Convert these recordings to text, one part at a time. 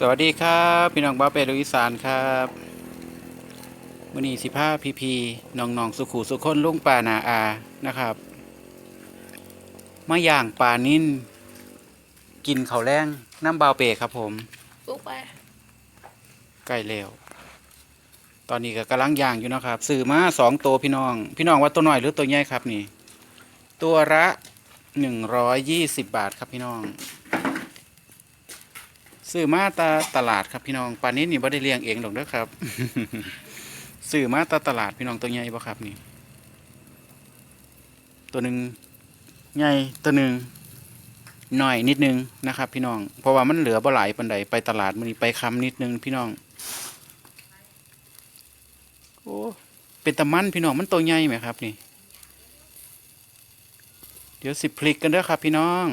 สวัสดีครับพี่น้องบ้าวเป็ดลูกอีสานครับมื่อนี้สิผ้าพีพีน้องน้องๆสุขุสุคนลุงป่านาอานะครับมาย่างปลานิ่นกินเขาวแรงน้ำบาวเปครับผมลูกไปใกล้แล้วตอนนี้ก็กำลังย่างอยู่นะครับซื้อมาสองตัวพี่น้อง พี่น้องว่าตัวน้อยหรือตัวใหญ่ครับนี่ ตัวละหนึ่งร้อยยี่สิบบาทครับพี่น้อง ซื้อมาตาตลาดครับพี่น้องปลานนี้นี่บ่ได้เลี้ยงเองหรอกเด้อครับซื้อมาตาตลาดพี่น้องตัวใหญ่บ่ครับนี่ ตัวหนึ่งใหญ่ตัวหนึ่งหน่อยนิดนึงนะครับ พี่น้อง เพราะว่ามันเหลือบ่หลายปันใดไปตลาดมื้อนี้ไปคำนิดนึงพี่น้องโอ้เป็นตะมันพี่น้องมันตัวใหญ่ไหมครับ นี่ เดี๋ยวสิพลิกกันเด้อครับ พี่น้อง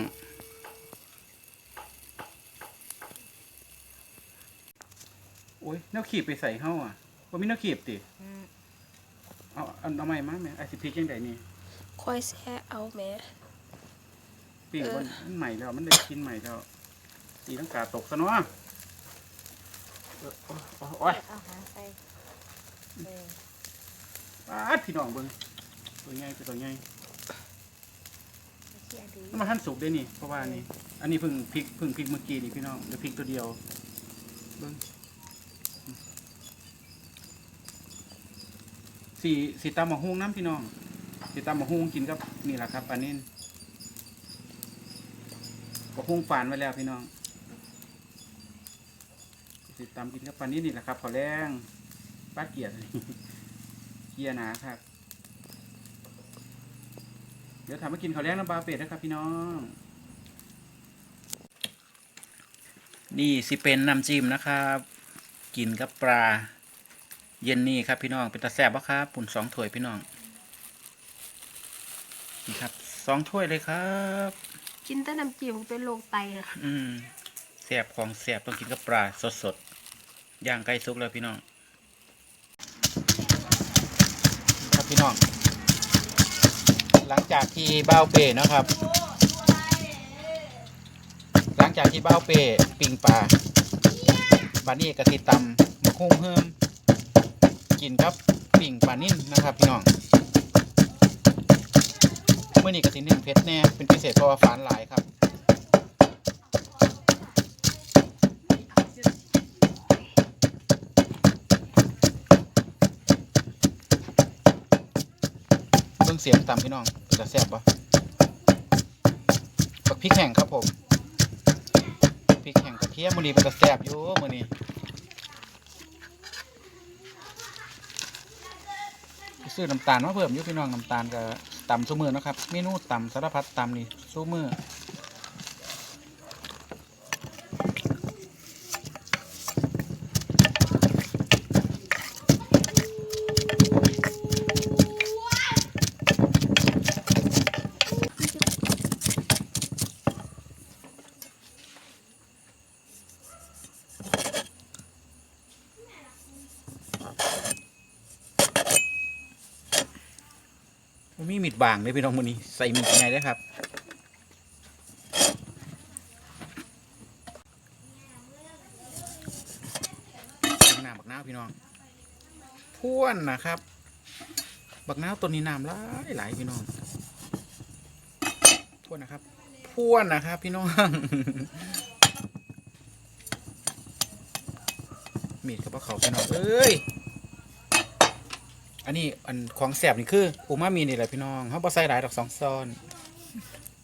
โอ้ยแนวขีบไปใส่เฮ้าอะว่ามีแนวขีบติเอาเอาเอาใหม่มาแม่ไอสิพลิกยังไงนี่ค่อยแซ่เอาแหม่ปีกเออมันมันใหม่แล้วมันได้กินใหม่แล้วตีลังกาตกซะเนาะเออโอ้ยโอ้ยโอ้ยเอาหางไปเออปาดพี่น้องเบิ่งตัวใหญ่ตัวใหญ่เชี่ยดีมันมาหั่นสุกได้นี่เพราะว่านี่อันนี้เพิ่งพริกเพิ่งพริกเมื่อกี้นี่พี่น้องเดี๋ยวพริกตัวเดียวเบิ่ง สีสีตำมะฮุงน้ำพี่น้องสีตำมะฮุงกินกับนี่แหละครับอันนี้มะฮุงฝานไว้แล้วพี่น้องสีตำกินกับปลานี้นนี่แหละครับขอแรงป้าเกียรติเกียร์หนาครับ เดี๋ยวทำมากินข้าวแรงน้ำปลาเป็ดนะครับพี่น้อง นี่สิเป็นน้ำจิ้มนะครับ กินกับปลา เย็นนี่ครับพี่น้องเป็นตาแซ่บปะครับปุ่นสองถ้วยพี่น้องนี่ครับสองถ้วยเลยครับ กินแต่น้ำจิ้มเป็นโรคไตนะอืมแซ่บของแซ่บต้องกินกับปลาสดๆย่างไก่สุกแล้วพี่น้อง ครับพี่น้อง หลังจากที่เบ้าเป้เนาะครับ หลังจากที่เบ้าเป้ปิงปลาบานี่กะทิตำมะคุ้งเฮิม กินกับปิ่งปลานิ่นนะครับพี่น้องเมื่อนี้กระทินิ่นเพชรแน่เป็นพิเศษเพราะว่าฝานหลายครับเบิ่งเสียงตามพี่น้องจะแซ่บปะบักพริกแห้งครับผมพริกแห้งกระเทียมมือนี้เป็นจะแซ่บอยู่มือนี้ ซื้อน้ำตาลมาเพิ่มอยู่พี่น้องน้ำตาลกับตำสู้มือนะครับเมนูตำสารพัดตำนี่สู้มือ มีมีดบางเลยพี่น้องมื้อนี้ใส่มีดยังไงได้ครับน้ำบักน้าวพี่น้องพ่วนนะครับ บักน้าวตัวนี้น้ำหลายหลายพี่น้องพ่วนนะครับพ่วนนะครับพี่น้องมีดกับพวกเขาพี่น้องเอ้ย อันนี้อันของแสบนี่คืออูมามีนี่แหละพี่น้องเขาบ่ใส่หลายดอกสองซ้อน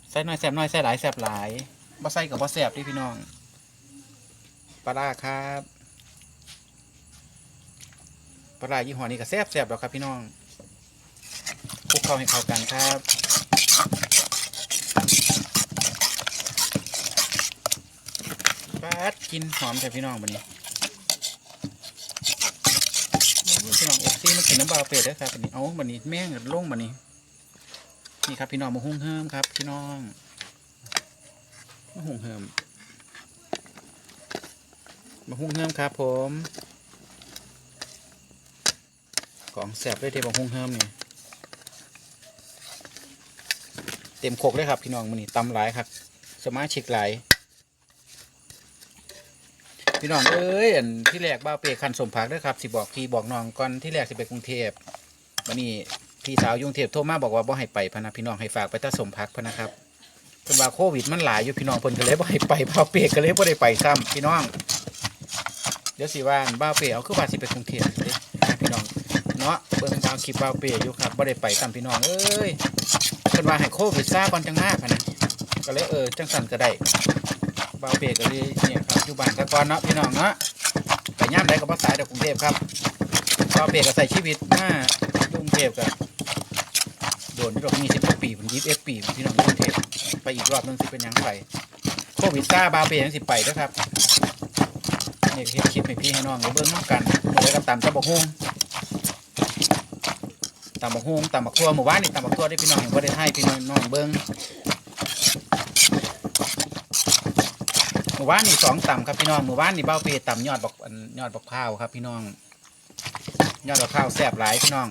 ใส่น้อยแสบน้อยใส่หลายแสบหลายบ่ใส่กับบ่แสบที่พี่น้องปลาร้าครับปลาร้ายี่ห้อนี้ก็แสบแสบดอกครับพี่น้องคลุกเข้าให้เข้ากันครับปัดกินหอมแต่พี่น้องบันนี้ พี่น้องเอฟซีมากินน้ำบาวเป็ดได้ครับวันนี้เอาวันนี้แม่งกับล่งวันนี้ นี่ครับพี่น้องมาหุ้งเฮิมครับ พี่น้องมาหุ้งเฮิมมาหุ้งเฮิมครับ ผม ของแสบด้วยเทมาหุ้งเฮิมนี่เต็มโคกเลยครับพี่น้องมันนี่ตำหลายครับ สมาชิกหลาย พี่น้องเอ้ยอันที่แรกบ้าเปคันสมผักด้อครับสิบอกพี่บอกน้องก่อนที่แรกสิไปกรุงเทพวันนี้พี่สาวยกรุงเทพโทรมาบอกว่าบ่ให้ไปพะนะพี่น้องให้ฝากไปตาสมผักพะนะครับเพิ่นว่าโควิดมันหลายอยู่พี่น้องเพิ่นก็เลยบ่ให้ไปบ้าเปก็เลยบ่ได้ไปซ้ำพี่น้องเดี๋ยวสิว่านบ้าเปเอาคือว่าสิไปกรุงเทพเด้พี่น้องเนาะเบิ่งดาวคลิปบ้าเปอยู่ครับบ่ได้ไปซ้ำพี่น้องเอ้ยเพิ่นว่าให้โควิดซาก่อนจังมาพะนะก็เลยเออจังสั่นก็ได้บาเปก็เลยเนี่ย อยู่บ้านตะกอนเนาะพี่น้องเนาะไปย่ามใดก็บ่สายจากกรุงเทพครับบาเปก็ใส่ชีวิตมาอยู่กรุงเทพก็โดนดอกมีสิบปีผมยิบเอฟปีพี่น้องกรุงเทพไปอีกรอบนึงสิเป็นยังไปโควิดซาบาเปยังสิไปเด้อครับนี่เฮ็ดคลิปให้พี่ให้น้องเบิ่งน้ำกันมาเลยกับตำตำบักฮุงตำบักฮุงตำบักทั่วหมู่บ้านนี่ตำบักทั่วได้พี่น้องบ่ได้ให้พี่น้องน้องเบิ่ง หมู่บ้านนี่สองต่ำครับพี่น้องหมู่บ้านนี่เบ้าเปต่ำยอดบอกอันยอดบอกข้าวครับพี่น้อง ยอดบอกข้าวแซ่บหลายพี่น้อง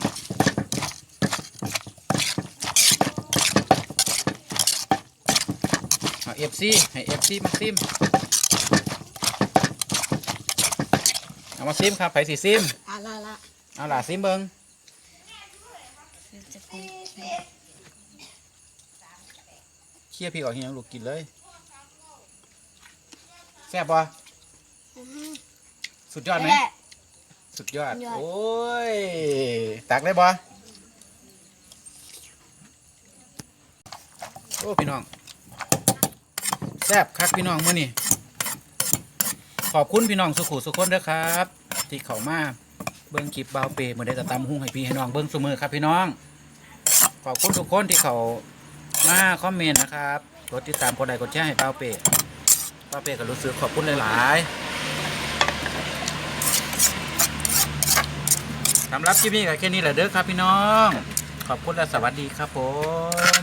เอาเอฟซีให้เอฟซีมาซิมเอามาซิมครับไผ่สีซิมอะละละเอาล่ะซิมเบิงจะเป็นเชี่ยพี่ออกเฮียงลูกกินเลย แซ่บปะสุดยอดไหมแม่สุดยอดสุดยอด โอ้ย ตักได้บ่โอ้ พี่น้อง แซ่บคักพี่น้องมื้อนี้ขอบคุณพี่น้องสุขุสุขคนเด้อครับ ที่เข้ามาเบิ่งคลิปบาวเปมื่อได้กระตำหุ้งให้พี่ให้น้องเบิ่งเสมอครับพี่น้อง ขอบคุณทุกคนที่เขามาคอมเมนต์นะครับ กดติดตามกดไลค์กดแชร์ให้บาวเป บาเปก็รู้สึกขอบคุณหลายๆสำหรับคลิปนี้ก็แค่นี้แหละเด้อครับพี่น้อง ขอบคุณและสวัสดีครับผม